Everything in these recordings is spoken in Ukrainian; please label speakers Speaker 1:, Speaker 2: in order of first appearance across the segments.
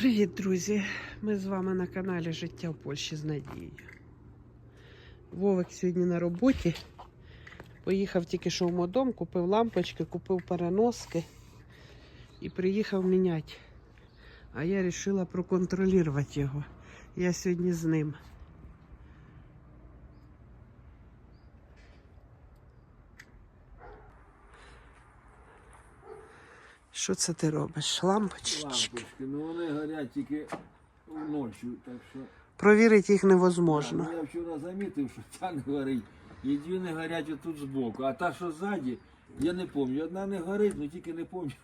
Speaker 1: Привіт, друзі! Ми з вами на каналі Життя в Польщі з Надією. Вовик сьогодні на роботі. Поїхав тільки що в модом, купив лампочки, купив переноски і приїхав міняти. А я вирішила проконтролювати його. Я сьогодні з ним. Що це ти робиш? Лампочки?
Speaker 2: Лампочки, ну вони горять тільки вночі, так що.
Speaker 1: Провірити їх невозможно.
Speaker 2: Ну, Я вчора замітив, що та не горить. І дві не горять отут збоку. А та, що ззаді, я не пам'ятаю. Одна не горить, ну тільки не пам'ятаю.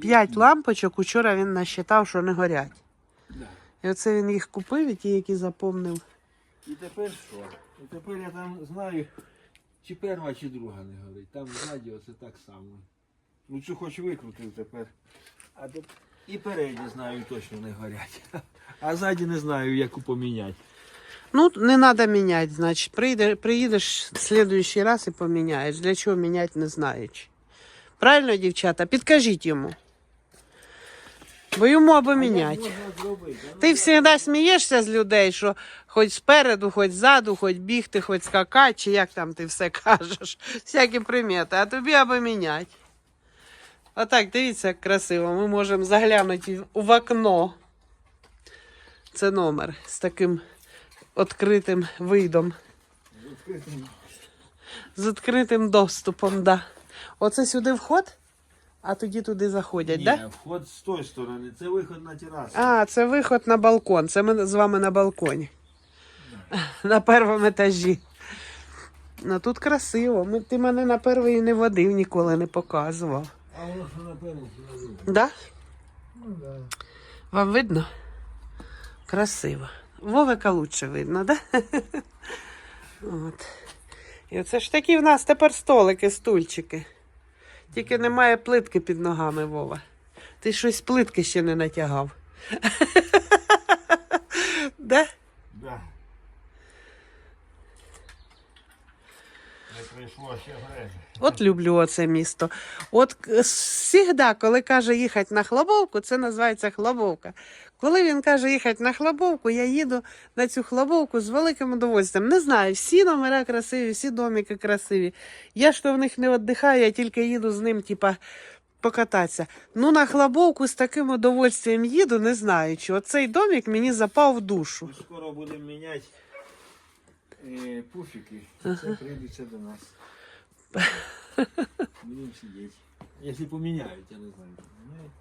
Speaker 1: П'ять лампочок учора він насчитав, що не горять.
Speaker 2: Да.
Speaker 1: І оце він їх купив, і ті, які запомнив.
Speaker 2: І тепер що? І тепер я там знаю, чи перша, чи друга не горить. Там ззаді оце так само. Ну цю хоч викрутив тепер. А теп- І передні знаю, точно не горять. А ззаді не знаю, яку поміняти.
Speaker 1: Ну, не треба міняти, значить. Прийде, приїдеш в следующий раз і поміняєш. Для чого міняти, не знаючи. Правильно, дівчата? Підкажіть йому. Бо йому або міняти.
Speaker 2: Ну,
Speaker 1: Ти завжди смієшся з людей, що хоч спереду, хоч ззаду, хоч бігти, хоч скакати, чи як там ти все кажеш. Всякі примети, а тобі або міняти. Отак, дивіться, як красиво. Ми можемо заглянути в окно. Це номер з таким відкритим видом,
Speaker 2: відкритим.
Speaker 1: з відкритим доступом. Да. Оце сюди вход, а тоді туди заходять,
Speaker 2: Ні,
Speaker 1: так? Да?
Speaker 2: вход з тої сторони, це виход на терасу.
Speaker 1: А, це виход на балкон. Це ми з вами на балконі. На першому етажі. Ну тут красиво. Ти мене на перший не водив, ніколи не показував.
Speaker 2: А воно що на другу.
Speaker 1: Да?
Speaker 2: Ну да.
Speaker 1: Вам видно? Красиво. Вовика лучше видно, да? От. І оце ж такі в нас тепер столики, стульчики. Тільки немає плитки під ногами, Вова. Ти щось плитки ще не натягав. Да?
Speaker 2: Да. Не прийшло ще время.
Speaker 1: От люблю оце місто. От завжди, коли каже їхати на Хлобовку, це називається Хлобовка. Коли він каже їхати на Хлобовку, я їду на цю Хлобовку з великим удовольствием. Не знаю, всі номера красиві, всі домики красиві. Я ж то в них не віддихаю, я тільки їду з ним, типа, покататися. Ну, на Хлобовку з таким удовольствием їду, не знаю, чи оцей домик мені запав в душу.
Speaker 2: Ми скоро будемо міняти е, пуфіки. Це прийдеться до нас. Будемо сидіти. Якщо поміняють, я не знаю, поміняють.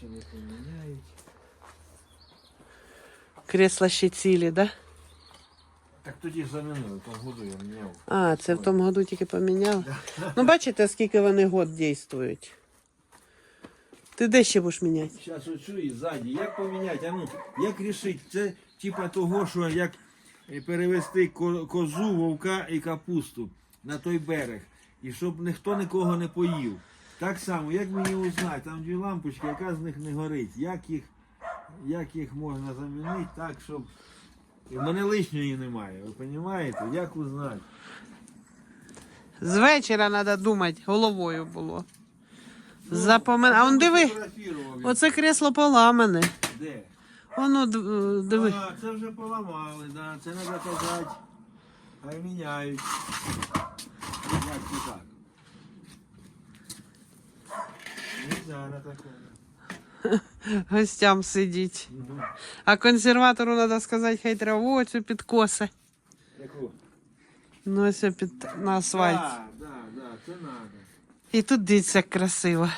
Speaker 2: Чи не поміняють.
Speaker 1: Кресла ще цілі, да?
Speaker 2: Так тоді ж замінили, там году я міняв.
Speaker 1: А, це в тому году тільки поміняли. Ну, бачите, скільки вони год дійствують. Ти де ще будеш міняти?
Speaker 2: Зараз оцю і ззаді. Як поміняти? А ну, як рішити? Це типа того, що як перевести ко- козу, вовка і капусту на той берег. І щоб ніхто нікого не поїв. Так само, як мені узнати, там дві лампочки, яка з них не горить. Як їх, як їх можна замінити так, щоб. І в мене лишньої немає, ви розумієте? Як узнати?
Speaker 1: З вечора треба думати, головою було. Запомен... А он диви, оце кресло поламане.
Speaker 2: Де?
Speaker 1: Воно д- е, диви.
Speaker 2: А, це вже поламали, да. це треба казати. Хай міняють. Як це так? Нельзя на такому.
Speaker 1: Гостям сидіть.
Speaker 2: Мгм.
Speaker 1: А консерватору треба сказати, хай траву оцю підкоси.
Speaker 2: Яку?
Speaker 1: Ну, ось під на асфальт.
Speaker 2: Так, да, да, це треба.
Speaker 1: І тут дивіться, як красиво.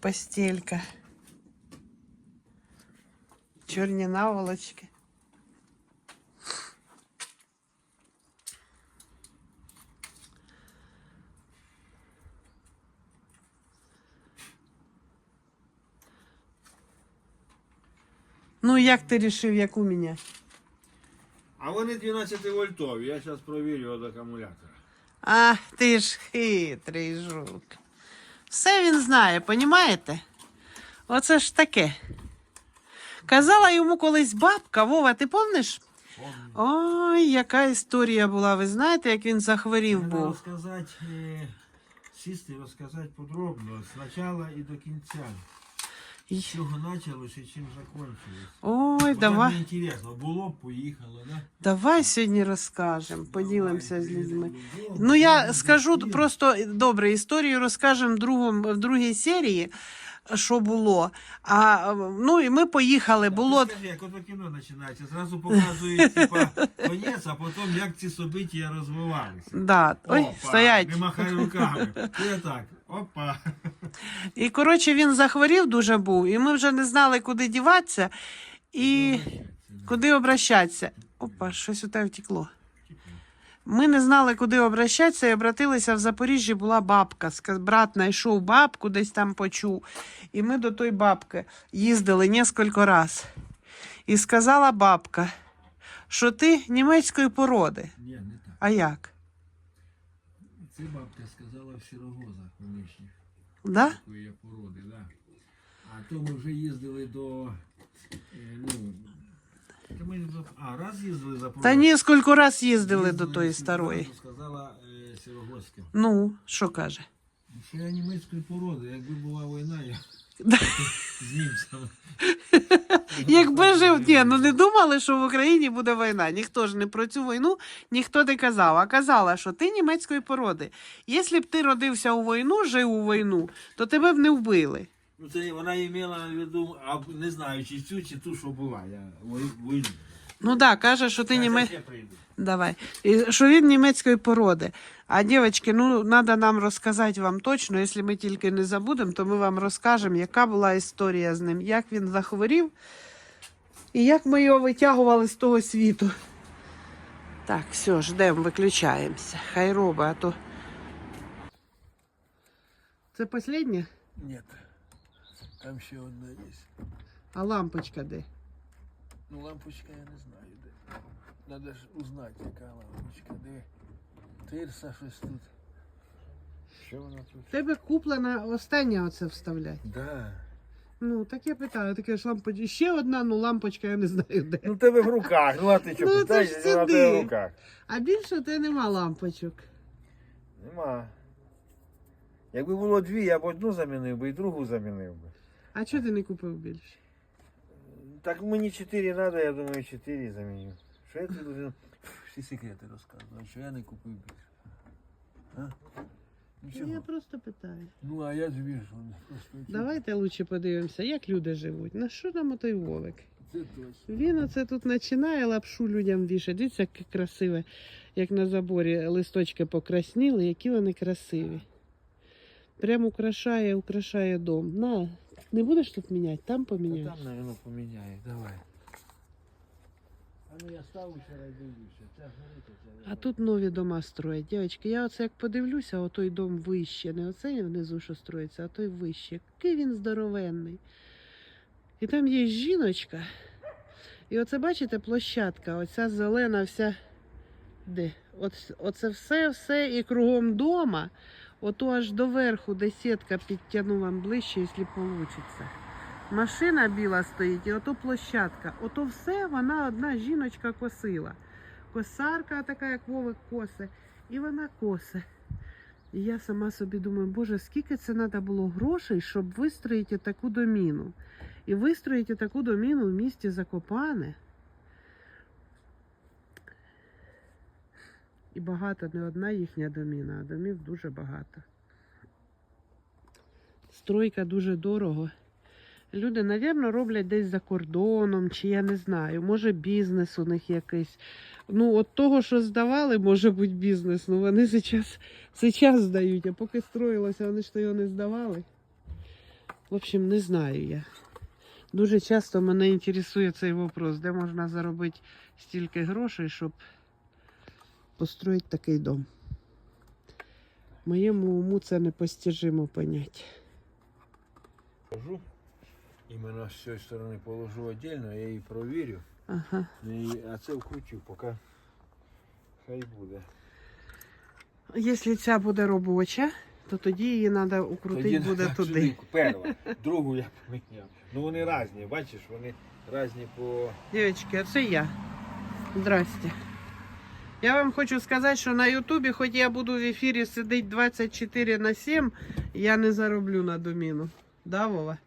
Speaker 1: Постелька. Чорні наволочки. Ну, як ти рішив, яку міняти?
Speaker 2: А вони 12 вольтові, я зараз провірю від акумулятора.
Speaker 1: Ах, ти ж хитрий жук. Все він знає, понімаєте? Оце ж таке. Казала йому колись бабка, Вова, ти помниш? Ой, яка історія була. Ви знаєте, як він захворів
Speaker 2: Треба
Speaker 1: був?
Speaker 2: розказати, е, сісти і розказати подробно, з початку і до кінця.
Speaker 1: І-
Speaker 2: З чого почалося і чим закінчилось.
Speaker 1: Ой,
Speaker 2: Бо
Speaker 1: давай.
Speaker 2: Так мені цікаво, було поїхало, да?
Speaker 1: Давай сьогодні розкажемо, поділимося з людьми. Ну я скажу просто добре, історію розкажемо в, другому, в другій серії, що було. А ну і ми поїхали. Було
Speaker 2: скажи, як ото кіно починається, зразу показують типа, конець, а потім як ці собиття розвивалися.
Speaker 1: да. Ой,
Speaker 2: Опа,
Speaker 1: стоять.
Speaker 2: Не махай руками. Ти так. Опа.
Speaker 1: І коротше він захворів дуже був, і ми вже не знали, куди діватися і куди обращатися. Опа, щось у тебе втекло. Ми не знали, куди обращатися, і обратилися в Запоріжжі. Була бабка. Брат знайшов бабку, десь там почув. І ми до тої бабки їздили кілька разів. І сказала бабка, що ти німецької породи. А як?
Speaker 2: Це бабка сказала в сірогозах колишніх.
Speaker 1: Да?
Speaker 2: Такої я породи, да. А то ми вже їздили до. е, Ну, ми, а, раз їздили за
Speaker 1: Та ні, скільки раз їздили до тої старої.
Speaker 2: Сказала е, Сірогозька.
Speaker 1: Ну, що каже?
Speaker 2: Я німецької породи, якби була війна, я. З німцями.
Speaker 1: Якби жив, ні, ну не думали, що в Україні буде війна. Ніхто ж не про цю війну ніхто не казав. А казала, що ти німецької породи. Якщо б ти родився у війну, жив у війну, то тебе б не вбили.
Speaker 2: Ну, це вона і мала в виду, а не знаю, чи цю, чи ту, що була. Я війну.
Speaker 1: Ну так, да, каже, що ти
Speaker 2: Я
Speaker 1: німе...
Speaker 2: ще прийду.
Speaker 1: Давай. І що він німецької породи. А дівчатки, ну треба нам розказати вам точно, якщо ми тільки не забудемо, то ми вам розкажемо, яка була історія з ним, як він захворів і як ми його витягували з того світу. Так, все, ждемо, виключаємося. Хай робить, а то. Це останнє?
Speaker 2: Ні, там ще одна є.
Speaker 1: А лампочка де?
Speaker 2: Ну, лампочка я не знаю де. Надо ж узнати, яка лампочка, де. Тирса щось тут. Що вона тут?
Speaker 1: В Тебе куплена остання оце вставлять.
Speaker 2: Да.
Speaker 1: Ну, так я питаю, таке ж лампочка. Ще одна, ну лампочка, я не знаю де.
Speaker 3: Ну, в тебе в руках, ну а ти що,
Speaker 1: Ну, це
Speaker 3: питаєш,
Speaker 1: ж
Speaker 3: вона в
Speaker 1: сюди.
Speaker 3: в руках.
Speaker 1: А більше у тебе нема лампочок.
Speaker 3: Нема. Якби було дві, я б одну замінив би і другу замінив би.
Speaker 1: А чого ти не купив більше?
Speaker 3: Так мені чотири треба, я думаю, чотири заміню. Що я тобі должен всі секрети розказувати, що я не купив більше. А? Нічого.
Speaker 1: Я просто питаю.
Speaker 3: Ну, а я що просто...
Speaker 1: Давайте лучше подивимося, як люди живуть. На що нам отой Вовик?
Speaker 3: Це точно.
Speaker 1: Він оце тут починає лапшу людям вішати. Дивіться, яке красиве, як на заборі листочки покрасніли, які вони красиві. Прям украшає, украшає дом. На, не будеш тут міняти, там
Speaker 3: Та
Speaker 1: поміняєш.
Speaker 3: там, наверное, поміняє, давай. А ну я ставлю ще раз дивлюся. Це горить, це...
Speaker 1: А тут нові дома строять. Дівчатки, я оце як подивлюся, отой дом вище. Не оцей внизу, що строїться, а той вище. Який він здоровенний. І там є жіночка. І оце, бачите, площадка, оця зелена вся. Де? От, оце все, все і кругом дома. Ото аж до верху, де сітка підтягну вам ближче, якщо вийде. Машина біла стоїть, і ото площадка. Ото все вона одна жіночка косила косарка така, як Вовик косе, і вона косе. І я сама собі думаю, боже, скільки це треба було грошей, щоб вистроїти таку доміну. І вистроїти таку доміну в місті Закопане. І багато, не одна їхня доміна, а домів дуже багато. Стройка дуже дорого. Люди, напевно, роблять десь за кордоном, чи я не знаю, може бізнес у них якийсь. Ну, от того, що здавали, може бути бізнес. Ну вони зараз, зараз здають, а поки строїлося, вони ж то його не здавали. В общем, не знаю я. Дуже часто мене інтересує цей вопрос, де можна заробити стільки грошей, щоб построїти такий дом. Моєму уму це непостижимо поняття.
Speaker 3: Положу. Іменно з цієї сторони положу віддільно, я її провірю.
Speaker 1: Ага.
Speaker 3: І, а це вкручу, поки хай буде.
Speaker 1: Якщо ця буде робоча, то тоді її треба укрутити буде туди.
Speaker 3: сюди. Другу я поміняв. Ну вони різні, бачиш, вони різні по.
Speaker 1: Дівчатки, а це я. Здрасте. Я вам хочу сказати, що на Ютубі, хоч я буду в ефірі сидіти 24 на 7, я не зароблю на доміну. Да, Вова?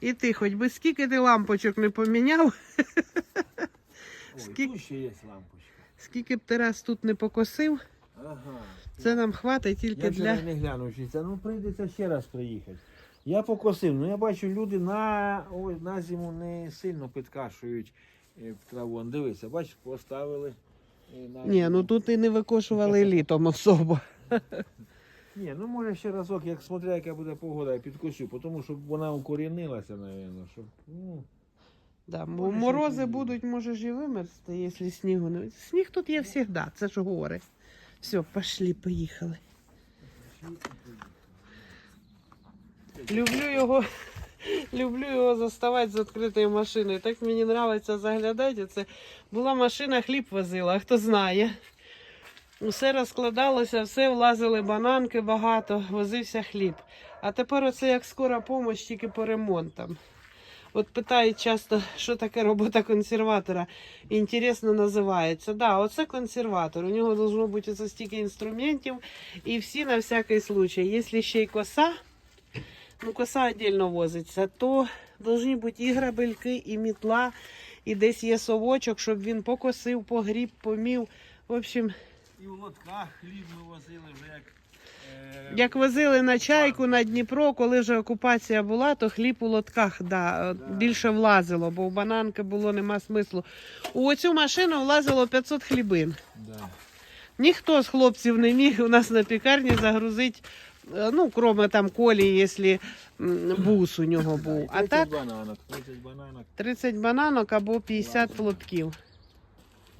Speaker 1: І ти, хоч би скільки ти лампочок не поміняв,
Speaker 2: Ой,
Speaker 1: Скільки-
Speaker 2: тут ще є лампочка.
Speaker 1: скільки б ти раз тут не покосив,
Speaker 2: Ага.
Speaker 1: це нам хватить тільки
Speaker 2: Я
Speaker 1: для.
Speaker 2: вчора не глянув, чи це. Ну прийдеться ще раз приїхати. Я покосив, ну я бачу, люди на, ой, на зиму не сильно підкашують е, траву. Дивися, бачиш, поставили.
Speaker 1: Ні, ну тут і не викошували літом особо.
Speaker 2: Ні, ну може ще разок, як смотря, яка буде погода, я підкосю, тому щоб вона укорінилася, напевно, щоб. Ну,
Speaker 1: Да,
Speaker 2: Може,
Speaker 1: морози будуть, може ж і вимерзти, якщо снігу не. Сніг тут є завжди, це ж гори. Все, пошли, поїхали. Люблю його, люблю його заставати з відкритою машиною. Так мені подобається заглядати. Це була машина, хліб возила, хто знає. Усе розкладалося, все влазили бананки багато, возився хліб. А тепер оце як скора допомога тільки по ремонтам. От питають часто, що таке робота консерватора. Інтересно називається. Да, оце консерватор. У нього должно бути стільки інструментів і всі на всякий случай. Якщо ще й коса, ну коса віддільно возиться, то повинні бути і грабельки, і мітла, і десь є совочок, щоб він покосив, погріб, помів. В общем,
Speaker 2: І в лотках хліб ми возили вже як. е,
Speaker 1: Як возили на чайку на Дніпро, коли вже окупація була, то хліб у лотках да, більше влазило, бо в бананки було нема смислу. У оцю машину влазило 500 хлібин.
Speaker 2: Да.
Speaker 1: Ніхто з хлопців не міг у нас на пікарні загрузити, ну, кроме там колі, якщо бус у нього був. А
Speaker 2: 30
Speaker 1: так
Speaker 2: бананок, 30 бананок.
Speaker 1: 30 бананок або 50 лотків.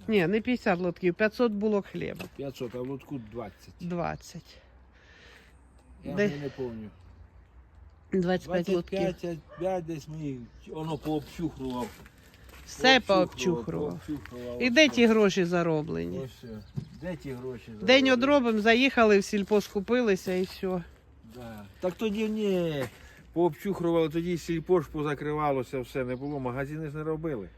Speaker 1: Ні, не 50 лотків, 500 булок хліба.
Speaker 2: 500, а в лотку 20.
Speaker 1: 20.
Speaker 2: Я
Speaker 1: Де?
Speaker 2: вже не пам'ятаю.
Speaker 1: 25 лотків.
Speaker 2: 25, десь ми воно пообчухрував.
Speaker 1: Все пообчухрував. І де ті гроші зароблені?
Speaker 2: Ось, е, де ті гроші?
Speaker 1: День
Speaker 2: зароблені?
Speaker 1: одробимо, заїхали в сільпо, скупилися і все.
Speaker 2: Да. Так тоді ні, пообчухрували, тоді сільпо ж позакривалося, все не було, магазини ж не робили.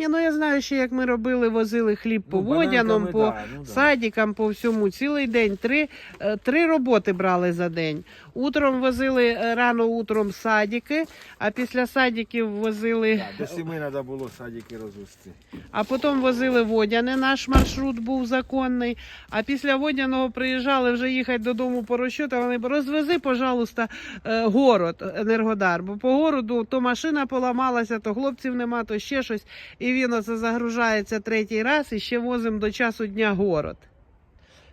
Speaker 1: Ні, ну я знаю ще, як ми робили, возили хліб по
Speaker 2: Ну,
Speaker 1: водяному,
Speaker 2: бананками,
Speaker 1: по
Speaker 2: да, ну, да.
Speaker 1: садикам, по всьому. Цілий день. Три, е, три роботи брали за день. Утром возили е, рано утром садики, а після садиків возили,
Speaker 2: Да, до семи треба було садики розвести.
Speaker 1: а потім возили водяне. Наш маршрут був законний. А після водяного приїжджали вже їхати додому по розчету. Вони розвези, пожалуйста, е, город енергодар. Бо по городу то машина поламалася, то хлопців нема, то ще щось. І він оце загружається третій раз і ще возимо до часу дня город.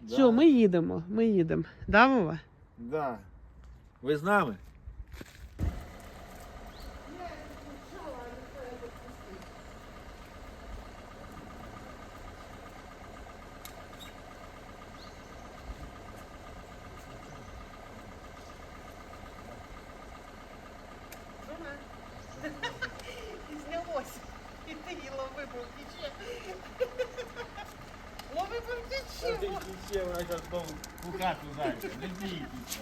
Speaker 1: Все, ми їдемо, ми їдемо. Да, Вова?
Speaker 2: Да. Ви з нами?
Speaker 1: Знялось. І ти її лови повтіче. Лови повтіче.
Speaker 2: Ще вона зараз знову у хату зайде. Не бійтеся.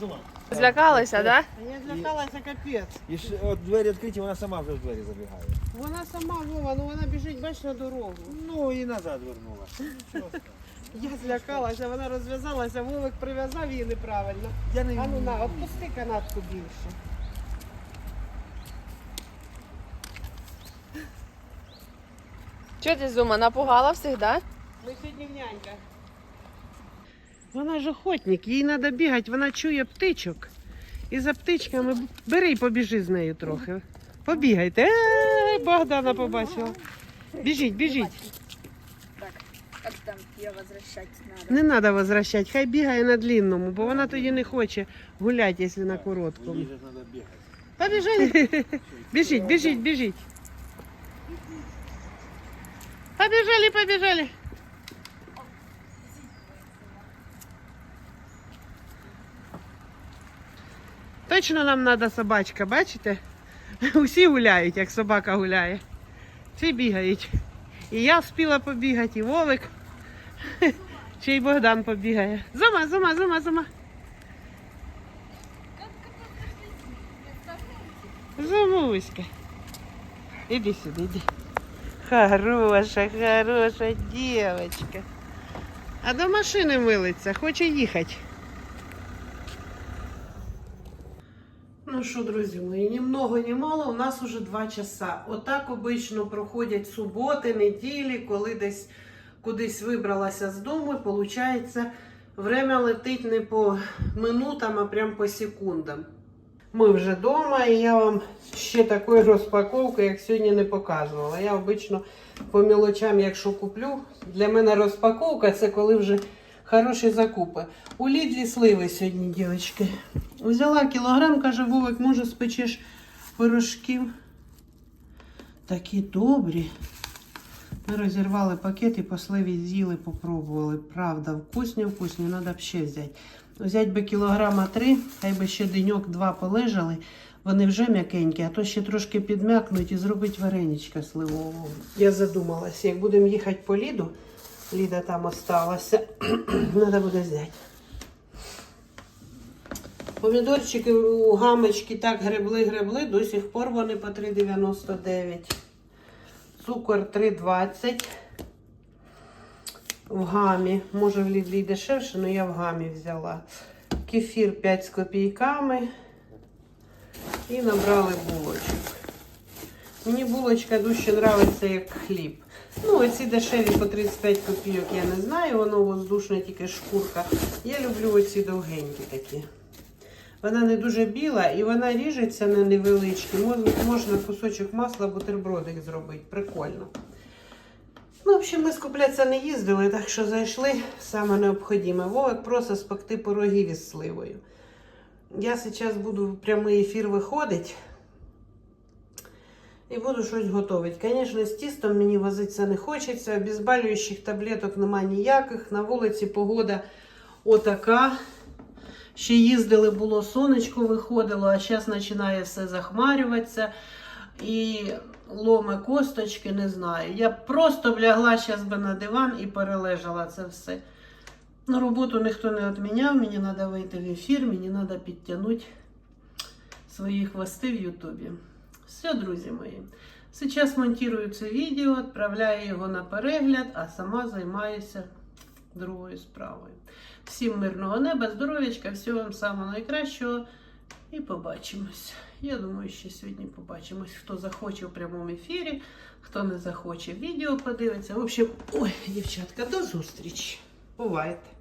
Speaker 2: Думав.
Speaker 4: Злякалися, да?
Speaker 1: Я злякалася капець.
Speaker 2: І ж от двері відкриті, вона сама вже в двері забігає.
Speaker 1: Вона сама Вова, ну вона біжить, бач, на дорогу.
Speaker 2: Ну і назад вернула.
Speaker 1: Я злякалася, вона розв'язалася, Вовик прив'язав її неправильно.
Speaker 2: Я не
Speaker 1: А ну на, отпусти канатку більше.
Speaker 4: Чого ти зума напугала всіх, да?
Speaker 1: Ми сьогодні в няньках. Вона ж охотник, їй треба бігати, вона чує птичок. І за птичками бери і побіжи з нею трохи. Побігайте. Е, Богдана побачила. Біжіть, біжіть.
Speaker 5: Так, там ее возвращать надо?
Speaker 1: Не треба возвращати, хай бігає на длинному, бо вона тоді не хоче гуляти, якщо на короткому.
Speaker 2: Треба
Speaker 1: Біжіть, біжіть, біжіть. Побіжали, побіжали. Точно нам треба собачка, бачите? Усі гуляють, як собака гуляє. Всі бігають. І я встигла побігати, і Вовик. Ще й Богдан побігає. Зума, зума, зума, зума. Зумуська. Іди сюди, іди. Хороша, хороша дівчинка. А до машини милиться, хоче їхати. Ну що, друзі мої, ні много, ні мало, у нас уже два часа. Отак обично проходять суботи, неділі, коли десь кудись вибралася з дому, і виходить, время летить не по минутам, а прям по секундам. Ми вже вдома, і я вам ще такої розпаковки, як сьогодні, не показувала. Я обично по мілочам, якщо куплю, для мене розпаковка це коли вже хороші закупи. У Лідлі сливи сьогодні, дівчатки. Взяла кілограм, каже, Вовик, може спечеш пирожків. Такі добрі. Ми розірвали пакет і по сливі з'їли, попробували. Правда, вкусні, вкусні, треба б ще взяти. Взять би кілограма три, хай би ще деньок-два полежали. Вони вже м'якенькі, а то ще трошки підм'якнуть і зробить вареничка сливового. Я задумалася, як будемо їхати по ліду, Ліда там осталася, треба буде взяти. Помідорчики у гамочки так гребли-гребли, до сих пор вони по 3,99. Цукор 3,20. В гамі. Може в Лідлі дешевше, але я в гамі взяла. Кефір 5 з копійками. І набрали булочок. Мені булочка дуже подобається як хліб. Ну, оці дешеві по 35 копійок я не знаю, воно воздушне, тільки шкурка. Я люблю оці довгенькі такі. Вона не дуже біла і вона ріжеться на невеличкі. Можна кусочок масла, бутербродик зробити. Прикольно. Ну, в общем, ми скуплятися не їздили, так що зайшли саме необхідне. Вовик просто спекти пирогів із сливою. Я зараз буду прямий ефір виходити і буду щось готувати. Звісно, з тістом мені возитися не хочеться. Обезболюючих таблеток немає ніяких. На вулиці погода отака. Ще їздили, було сонечко виходило, а зараз починає все захмарюватися. І ломи косточки, не знаю. Я просто б лягла зараз би на диван і перележала це все. Ну, роботу ніхто не відміняв, мені треба вийти в ефір, мені треба підтягнути свої хвости в Ютубі. Все, друзі мої. Зараз монтую це відео, відправляю його на перегляд, а сама займаюся другою справою. Всім мирного неба, здоров'ячка, всього вам самого найкращого. І побачимось. Я думаю, що сьогодні побачимось. Хто захоче в прямому ефірі, хто не захоче відео подивиться. В общем, ой, дівчатка, до зустрічі. Бувайте.